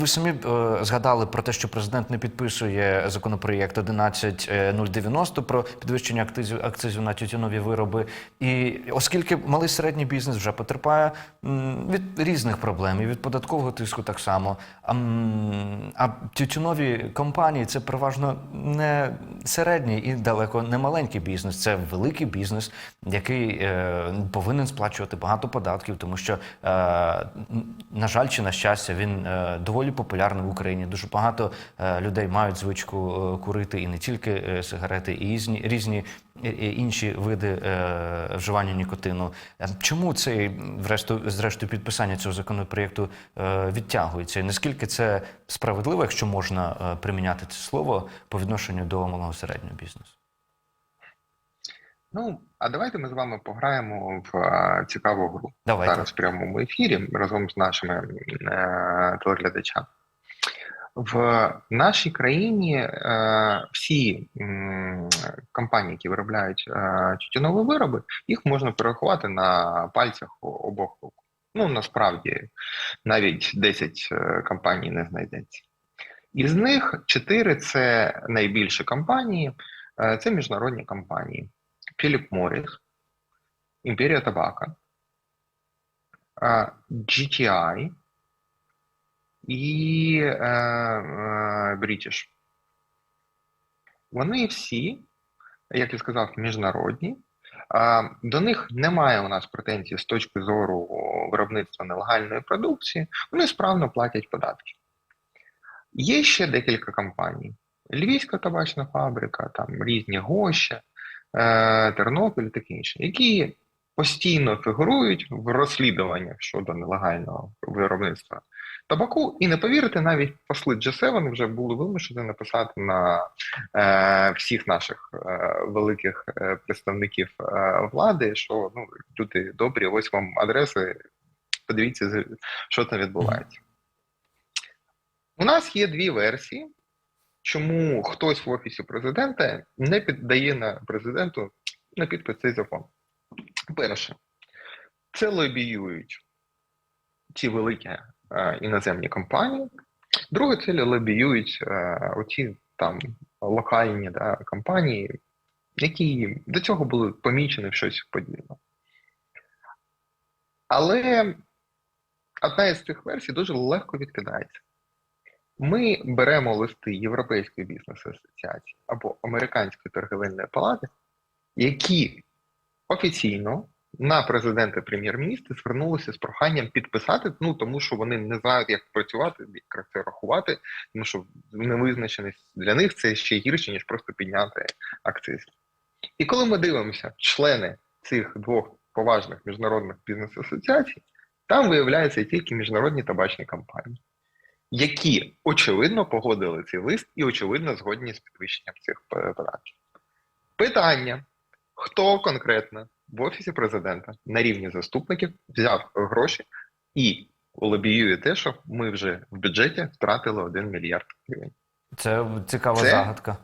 ви самі е, згадали про те, що президент не підписує законопроєкт 11090 про підвищення акцизів, акцизів на тютюнові вироби. І оскільки малий середній бізнес вже потерпає від різних проблем, і від податкового тиску так само. А, а тютюнові компанії це переважно не середній і далеко не маленький бізнес. Це великий бізнес, який е, повинен сплачувати багато податків, тому що, е, на жаль, чи на щастя, він е, доволі популярний в Україні. Дуже багато е, людей мають звичку е, курити і не тільки е, сигарети, і різні, різні інші види вживання нікотину. Чому цей, врешту, зрештою, підписання цього законопроєкту відтягується? Наскільки це справедливо, якщо можна приміняти це слово по відношенню до малого середнього бізнесу? Ну, а давайте ми з вами пограємо в е, цікаву гру Давайте. зараз в прямому ефірі разом з нашими е, телеглядачами. В нашій країні е, всі м, компанії, які виробляють е, тютюнові вироби, їх можна перерахувати на пальцях обох рук. Ну, насправді, навіть 10 е, компаній не знайдеться. Із них 4 – це найбільші компанії, е, це міжнародні компанії. Philip Morris, Імперія Табака, GTI і British. Вони всі, як я сказав, міжнародні. До них немає у нас претензій з точки зору виробництва нелегальної продукції. Вони справно платять податки. Є ще декілька компаній: Львівська табачна фабрика, там різні гоща, Тернопіль і таке інше, які постійно фігурують в розслідуваннях щодо нелегального виробництва табаку. І не повірите, навіть посли G7 вже були вимушені написати на е, всіх наших е, великих е, представників е, влади, що ну, люди добрі, ось вам адреси, подивіться, що там відбувається. У нас є дві версії, чому хтось в офісі президента не піддає на президенту на підпис цей закон. Перше, це лобіюють ці великі е, іноземні компанії. Друге, це лобіюють е, оці там локальні да, компанії, які до цього були помічені в щось подібне. Але одна із цих версій дуже легко відкидається. Ми беремо листи Європейської бізнес-асоціації або Американської торговельної палати, які офіційно на президента прем'єр-міністра звернулися з проханням підписати, ну тому що вони не знають, як працювати, як це рахувати, тому що невизначеність для них це ще гірше, ніж просто підняти акциз. І коли ми дивимося члени цих двох поважних міжнародних бізнес-асоціацій, там виявляються тільки міжнародні табачні компанії, які очевидно погодили цей лист і очевидно згодні з підвищенням цих податків. Питання: хто конкретно в офісі президента на рівні заступників взяв гроші і лобіює те, що ми вже в бюджеті втратили 1 мільярд гривень. Це цікава Це- загадка.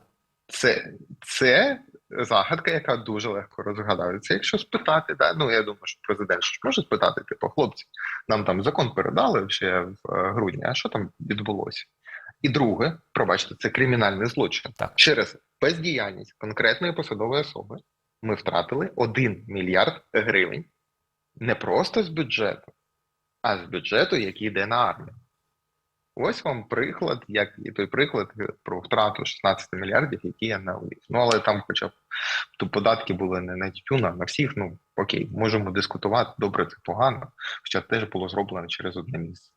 Це, це загадка, яка дуже легко розгадається. Якщо спитати, да, ну я думаю, що президент ж може спитати, типу, хлопці, нам там закон передали ще в е, грудні, а що там відбулося? І друге, пробачте, це кримінальний злочин. Так. Через бездіяльність конкретної посадової особи ми втратили 1 мільярд гривень не просто з бюджету, а з бюджету, який йде на армію. Ось вам приклад, як і той приклад про втрату 16 мільярдів, які я навів. Ну але там, хоча б то податки були не на тютюн, а на всіх. Ну окей, можемо дискутувати, добре це погано, хоча теж було зроблено через одне місце.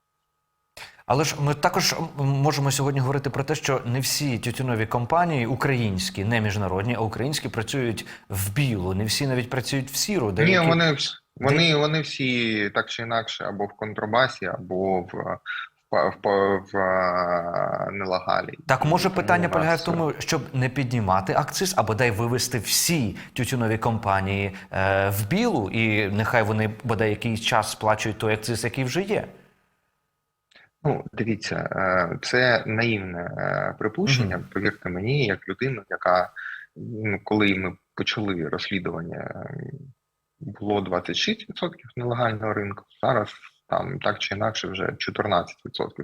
Але ж ми також можемо сьогодні говорити про те, що не всі тютюнові компанії українські, не міжнародні, а українські працюють в білу. Не всі навіть працюють в сіру. Ні, вони вони, вони всі так чи інакше або в контрабасі, або в, в, в, в, е, нелегалі. Так може питання у полягає в тому, щоб не піднімати акциз, або дай вивести всі тютюнові компанії е, в білу, і нехай вони бодай якийсь час сплачують той акциз, який вже є. Ну, дивіться, е, це наївне е, припущення. Повірте мені, як людина, яка ну, коли ми почали розслідування, е, було 26% нелегального ринку. Зараз там так чи інакше вже 14%.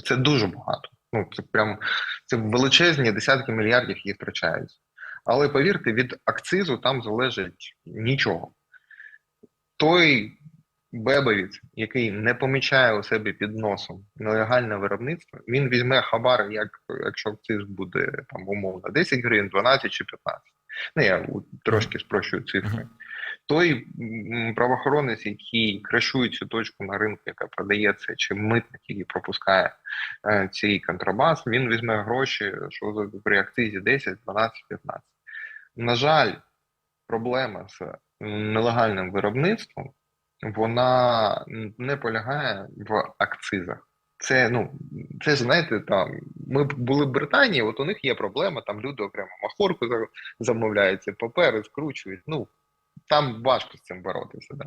Це дуже багато. Ну це прям це величезні десятки мільярдів їх втрачаються. Але повірте, від акцизу там залежить нічого. Той бебевець, який не помічає у себе під носом нелегальне виробництво, він візьме хабар, як якщо акциз буде там умовно 10 гривень, 12 чи 15. Ну я трошки спрощую цифри. Той правоохоронець, який кришує цю точку на ринку, яка продається, чи митник, який пропускає е, цей контрабас, він візьме гроші, що при акцизі 10, 12, 15. На жаль, проблема з нелегальним виробництвом вона не полягає в акцизах. Це ну це знаєте, там ми були в Британії, от у них є проблема, там люди окремо махорку за- замовляють, папери скручують. Ну там важко з цим боротися. Да?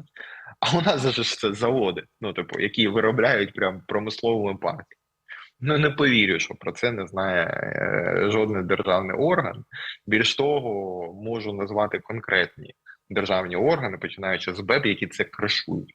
А у нас же ж це заводи, ну типу, які виробляють прям промисловими парки. Ну не повірю, що про це не знає е, жодний державний орган. Більш того, можу назвати конкретні державні органи, починаючи з БЕД, які це кришують.